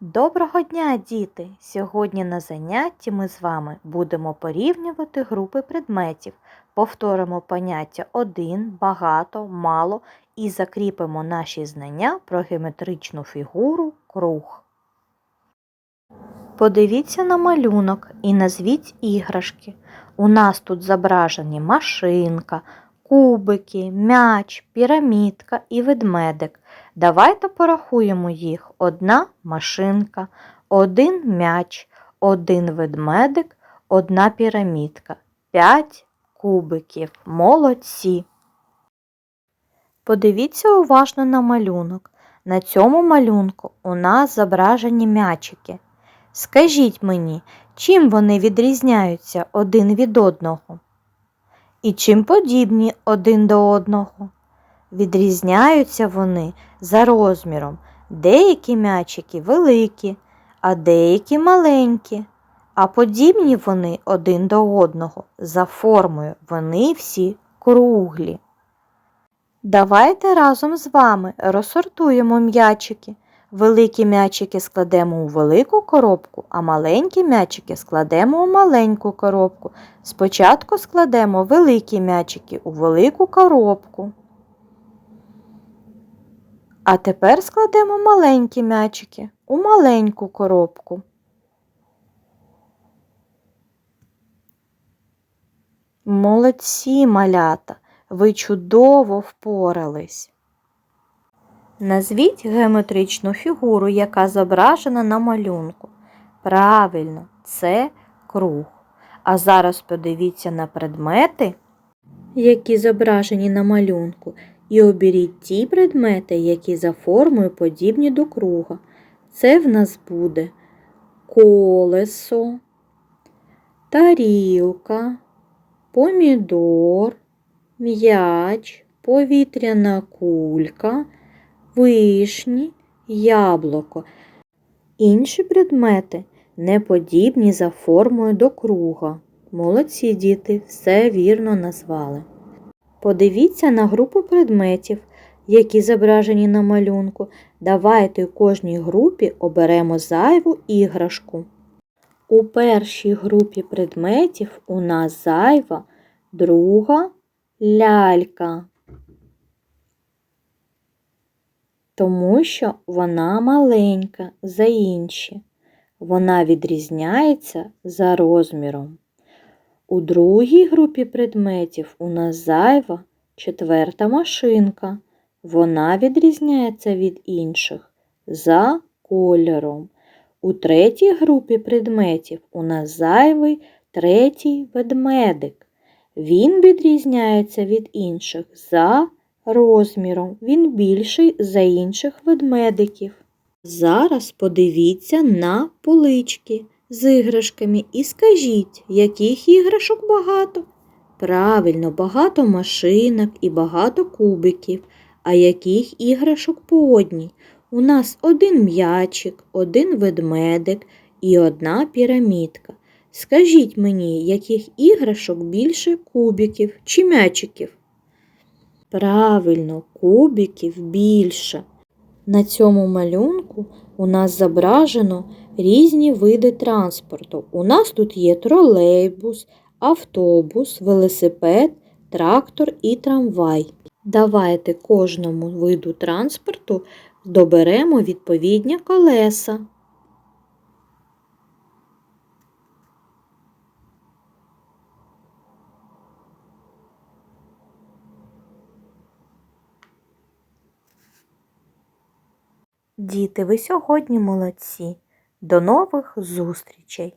Доброго дня, діти! Сьогодні на занятті ми з вами будемо порівнювати групи предметів, повторимо поняття один, багато, мало і закріпимо наші знання про геометричну фігуру круг. Подивіться на малюнок і назвіть іграшки. У нас тут зображені машинка, кубики, м'яч, пірамідка і ведмедик. Давайте порахуємо їх. Одна машинка, один м'яч, один ведмедик, одна пірамідка. П'ять кубиків. Молодці. Подивіться уважно на малюнок. На цьому малюнку у нас зображені м'ячики. Скажіть мені, чим вони відрізняються один від одного? І чим подібні один до одного? Відрізняються вони за розміром. Деякі м'ячики великі, а деякі маленькі, а подібні вони один до одного за формою. Вони всі круглі. Давайте разом з вами розсортуємо м'ячики. Великі м'ячики складемо у велику коробку, а маленькі м'ячики складемо у маленьку коробку. Спочатку складемо великі м'ячики у велику коробку. А тепер складемо маленькі м'ячики у маленьку коробку. Молодці малята, ви чудово впорались. Назвіть геометричну фігуру, яка зображена на малюнку. Правильно, це круг. А зараз подивіться на предмети, які зображені на малюнку, і оберіть ті предмети, які за формою подібні до круга. Це в нас буде колесо, тарілка, помідор, м'яч, повітряна кулька, вишні, яблуко. Інші предмети не подібні за формою до круга. Молодці діти, все вірно назвали. Подивіться на групу предметів, які зображені на малюнку. Давайте у кожній групі оберемо зайву іграшку. У першій групі предметів у нас зайва друга лялька, тому що вона маленька за інші. Вона відрізняється за розміром. У другій групі предметів у нас зайва четверта машинка. Вона відрізняється від інших за кольором. У третій групі предметів у нас зайвий третій ведмедик. Він відрізняється від інших за розміром. Він більший за інших ведмедиків. Зараз подивіться на полички з іграшками і скажіть, яких іграшок багато? Правильно, багато машинок і багато кубиків. А яких іграшок по одній? У нас один м'ячик, один ведмедик і одна пірамідка. Скажіть мені, яких іграшок більше кубиків чи м'ячиків? Правильно, кубиків більше. На цьому малюнку у нас зображено різні види транспорту. У нас тут є тролейбус, автобус, велосипед, трактор і трамвай. Давайте кожному виду транспорту доберемо відповідні колеса. Діти, ви сьогодні молодці. До нових зустрічей!